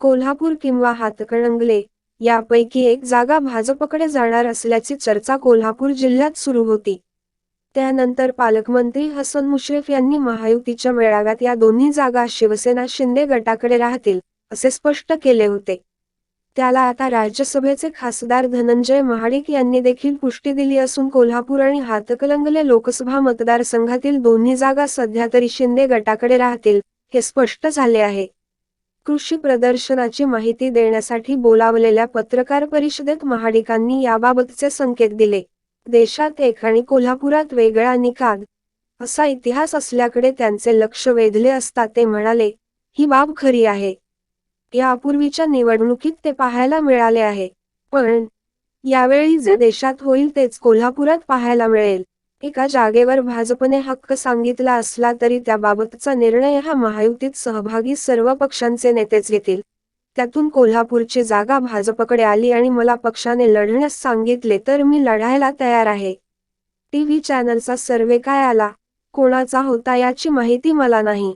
कोल्हापूर किंवा हातकणंगले यापैकी एक जागा भाजपकडे जाणार असल्याची चर्चा कोल्हापूर जिल्ह्यात सुरू होती. त्यानंतर पालकमंत्री हसन मुश्रीफ यांनी महायुतीच्या मेळाव्यात या दोन्ही जागा शिवसेना शिंदे गटाकडे राहतील असे स्पष्ट केले होते. त्याला आता राज्यसभेचे खासदार धनंजय महाडिक यांनी देखील पुष्टी दिली असून कोल्हापूर आणि हातकलंगले लोकसभा मतदारसंघातील दोन्ही जागा सध्या तरी शिंदे गटाकडे राहतील हे स्पष्ट झाले आहे. कृषी प्रदर्शनाची माहिती देण्यासाठी बोलावलेल्या पत्रकार परिषदेत महाडिकांनी याबाबतचे संकेत दिले. देशात एक आणि कोल्हापुरात वेगळा निकाल. असा इतिहास असल्याकडे त्यांचे लक्ष वेधले असता ते म्हणाले ही बाब खरी आहे. यापूर्वीच्या निवडणुकीत ते पाहायला मिळाले आहे. पण यावेळी जे देशात होईल तेच कोल्हापुरात पाहायला मिळेल. एका जागेवर भाजपने हक्क सांगितला असला तरी त्याबाबतचा निर्णय हा महायुतीत सहभागी सर्व पक्षांचे नेतेच घेतील. त्यातून कोल्हापूरची जागा भाजपकडे आली आणि मला पक्षाने लढण्यास सांगितले तर मी लढायला तयार आहे. टीव्ही चॅनलचा सर्वे काय आला? कोणाचा होता याची माहिती मला नाही.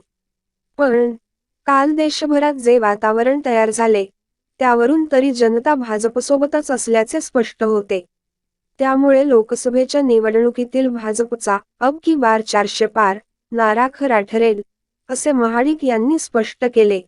पण काल देशभरात जे वातावरण तयार झाले त्यावरून तरी जनता भाजपसोबतच असल्याचे स्पष्ट होते. त्यामुळे लोकसभेच्या निवडणुकीतील भाजपचा अब की बार चारशे पार नारा खरा ठरेल असे महाडिक यांनी स्पष्ट केले.